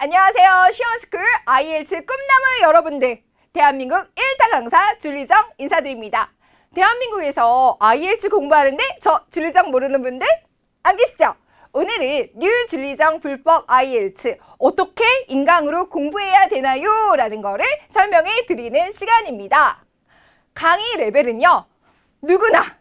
안녕하세요. 시원스쿨 IELTS 꿈나무 여러분들. 대한민국 1타 강사 줄리정 인사드립니다. 대한민국에서 IELTS 공부하는데 저 줄리정 모르는 분들 안 계시죠? 오늘은 뉴 줄리정 불법 IELTS 어떻게 인강으로 공부해야 되나요? 라는 거를 설명해 드리는 시간입니다. 강의 레벨은요. 누구나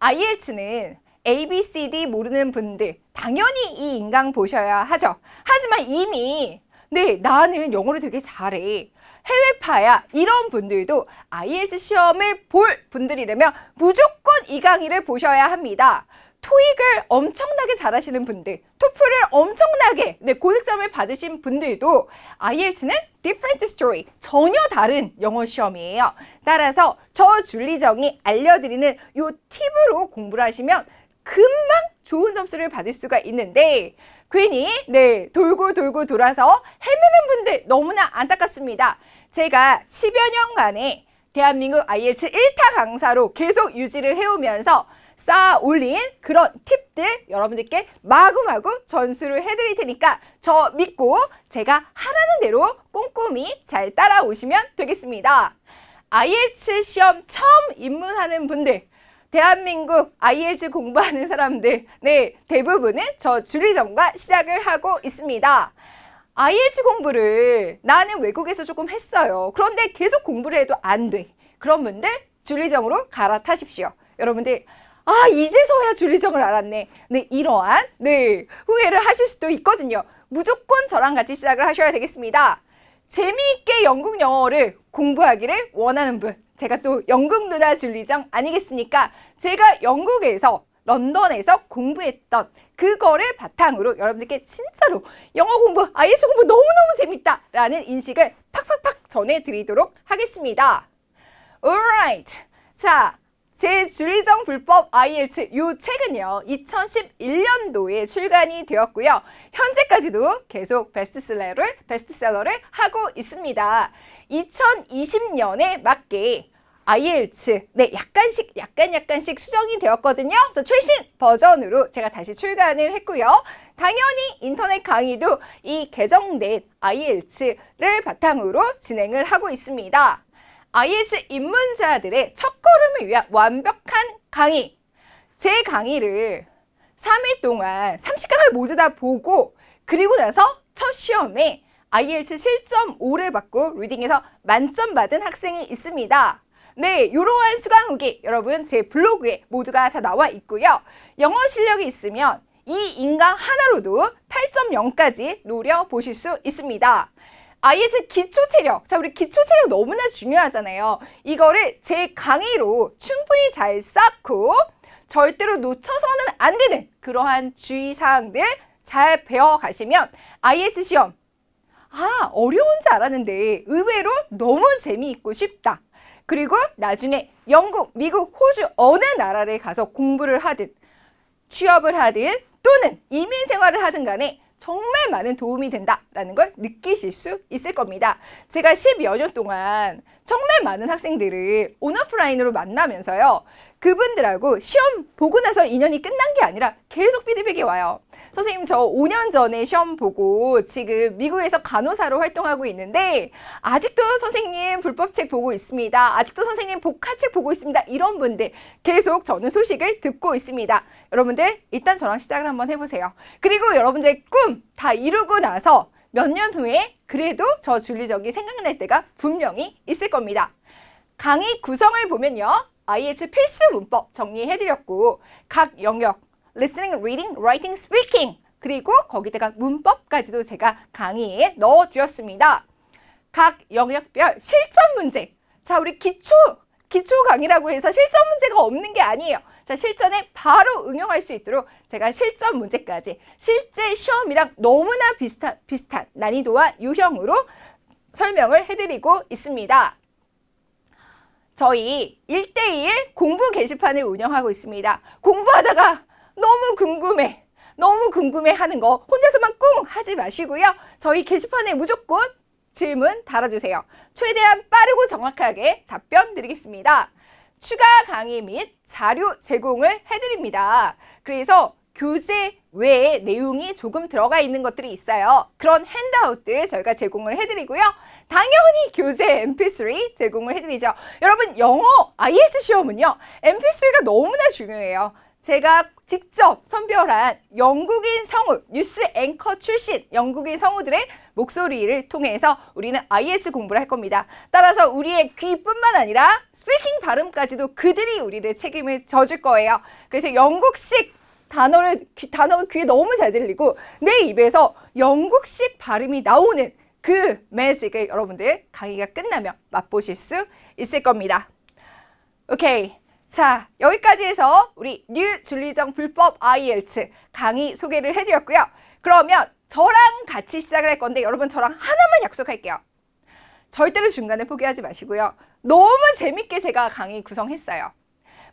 IELTS는 A, B, C, D 모르는 분들 당연히 이 인강 보셔야 하죠. 하지만 이미 네 나는 영어를 되게 잘해. 해외파야 이런 분들도 IELTS 시험을 볼 분들이라면 무조건 이 강의를 보셔야 합니다. 토익을 엄청나게 잘하시는 분들, 토플을 엄청나게 네, 고득점을 받으신 분들도 IELTS는 different story, 전혀 다른 영어 시험이에요. 따라서 저 줄리정이 알려드리는 요 팁으로 공부를 하시면 금방 좋은 점수를 받을 수가 있는데 괜히 네 돌고 돌고 돌아서 헤매는 분들 너무나 안타깝습니다. 제가 10여 년간에 대한민국 IELTS 1타 강사로 계속 유지를 해오면서 쌓아 올린 그런 팁들 여러분들께 마구마구 전수를 해드릴 테니까 저 믿고 제가 하라는 대로 꼼꼼히 잘 따라오시면 되겠습니다. IELTS 시험 처음 입문하는 분들 대한민국 IELTS 공부하는 사람들, 네, 대부분은 저 줄리정과 시작을 하고 있습니다. IELTS 공부를 나는 외국에서 조금 했어요. 그런데 계속 공부를 해도 안 돼. 그런 분들 줄리정으로 갈아타십시오. 여러분들, 아, 이제서야 줄리정을 알았네. 네, 이러한, 네, 후회를 하실 수도 있거든요. 무조건 저랑 같이 시작을 하셔야 되겠습니다. 재미있게 영국 영어를 공부하기를 원하는 분. 제가 또 영국 누나 줄리정 아니겠습니까? 제가 영국에서 런던에서 공부했던 그거를 바탕으로 여러분들께 진짜로 영어 공부, IELTS 공부 너무너무 재밌다 라는 인식을 팍팍팍 전해드리도록 하겠습니다. Alright. 자, 제 줄리정 불법 IELTS 이 책은요 2011년도에 출간이 되었고요. 현재까지도 계속 베스트셀러를 베스트셀러를 하고 있습니다. 2020년에 맞게 IELTS 네 약간씩 약간 약간씩 수정이 되었거든요. 그래서 최신 버전으로 제가 다시 출간을 했고요. 당연히 인터넷 강의도 이 개정된 IELTS를 바탕으로 진행을 하고 있습니다. IELTS 입문자들의 첫 걸음을 위한 완벽한 강의. 제 강의를 3일 동안 30강을 모두 다 보고 그리고 나서 첫 시험에 IELTS 7.5를 받고 리딩에서 만점 받은 학생이 있습니다. 네, 이러한 수강 후기 여러분 제 블로그에 모두가 다 나와 있고요. 영어 실력이 있으면 이 인강 하나로도 8.0까지 노려보실 수 있습니다. IELTS 기초 체력. 자, 우리 기초 체력 너무나 중요하잖아요. 이거를 제 강의로 충분히 잘 쌓고 절대로 놓쳐서는 안 되는 그러한 주의사항들 잘 배워가시면 IELTS 시험 아, 어려운지 알았는데 의외로 너무 재미있고 쉽다. 그리고 나중에 영국, 미국, 호주 어느 나라를 가서 공부를 하든 취업을 하든 또는 이민 생활을 하든 간에 정말 많은 도움이 된다라는 걸 느끼실 수 있을 겁니다. 제가 10여 년 동안 정말 많은 학생들을 온오프라인으로 만나면서요. 그분들하고 시험 보고 나서 인연이 끝난 게 아니라 계속 피드백이 와요. 선생님 저 5년 전에 시험 보고 지금 미국에서 간호사로 활동하고 있는데 아직도 선생님 불법책 보고 있습니다. 아직도 선생님 복화책 보고 있습니다. 이런 분들 계속 저는 소식을 듣고 있습니다. 여러분들 일단 저랑 시작을 한번 해보세요. 그리고 여러분들의 꿈 다 이루고 나서 몇 년 후에 그래도 저 줄리적이 생각날 때가 분명히 있을 겁니다. 강의 구성을 보면요. IH 필수 문법 정리해드렸고 각 영역 listening, reading, writing, speaking 그리고 거기다가 문법까지도 제가 강의에 넣어드렸습니다. 각 영역별 실전 문제 자 우리 기초 기초 강의라고 해서 실전 문제가 없는 게 아니에요. 자 실전에 바로 응용할 수 있도록 제가 실전 문제까지 실제 시험이랑 너무나 비슷한 비슷한 난이도와 유형으로 설명을 해드리고 있습니다. 저희 1대1 공부 게시판을 운영하고 있습니다. 공부하다가 너무 궁금해. 너무 궁금해 하는 거 혼자서만 꿍 하지 마시고요. 저희 게시판에 무조건 질문 달아주세요. 최대한 빠르고 정확하게 답변 드리겠습니다. 추가 강의 및 자료 제공을 해드립니다. 그래서 교재 외에 내용이 조금 들어가 있는 것들이 있어요. 그런 핸드아웃들 저희가 제공을 해드리고요. 당연히 교재 MP3 제공을 해드리죠. 여러분 영어 IELTS 시험은요. MP3가 너무나 중요해요. 제가 직접 선별한 영국인 성우, 뉴스 앵커 출신 영국인 성우들의 목소리를 통해서 우리는 IELTS 공부를 할 겁니다. 따라서 우리의 귀뿐만 아니라 스피킹 발음까지도 그들이 우리를 책임을 져줄 거예요. 그래서 영국식 단어를 귀, 단어가 귀에 너무 잘 들리고 내 입에서 영국식 발음이 나오는 그 매직을 여러분들 강의가 끝나면 맛보실 수 있을 겁니다. 오케이. 자, 여기까지 해서 우리 뉴 줄리정 불법 IELTS 강의 소개를 해드렸고요. 그러면 저랑 같이 시작을 할 건데 여러분 저랑 하나만 약속할게요. 절대로 중간에 포기하지 마시고요. 너무 재밌게 제가 강의 구성했어요.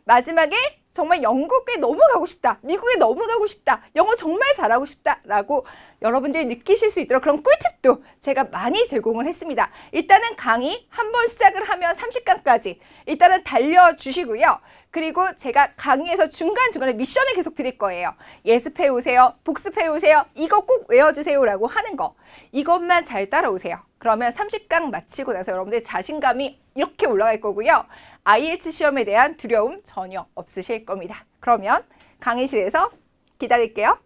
마지막에 정말 영국에 너무 가고 싶다, 미국에 너무 가고 싶다, 영어 정말 잘하고 싶다라고 여러분들이 느끼실 수 있도록 그런 꿀팁도 제가 많이 제공을 했습니다. 일단은 강의 한 번 시작을 하면 30강까지 일단은 달려 주시고요. 그리고 제가 강의에서 중간중간에 미션을 계속 드릴 거예요. 예습해 오세요. 복습해 오세요. 이거 꼭 외워 주세요라고 하는 거. 이것만 잘 따라오세요. 그러면 30강 마치고 나서 여러분들 자신감이 이렇게 올라갈 거고요. IELTS 시험에 대한 두려움 전혀 없으실 겁니다. 그러면 강의실에서 기다릴게요.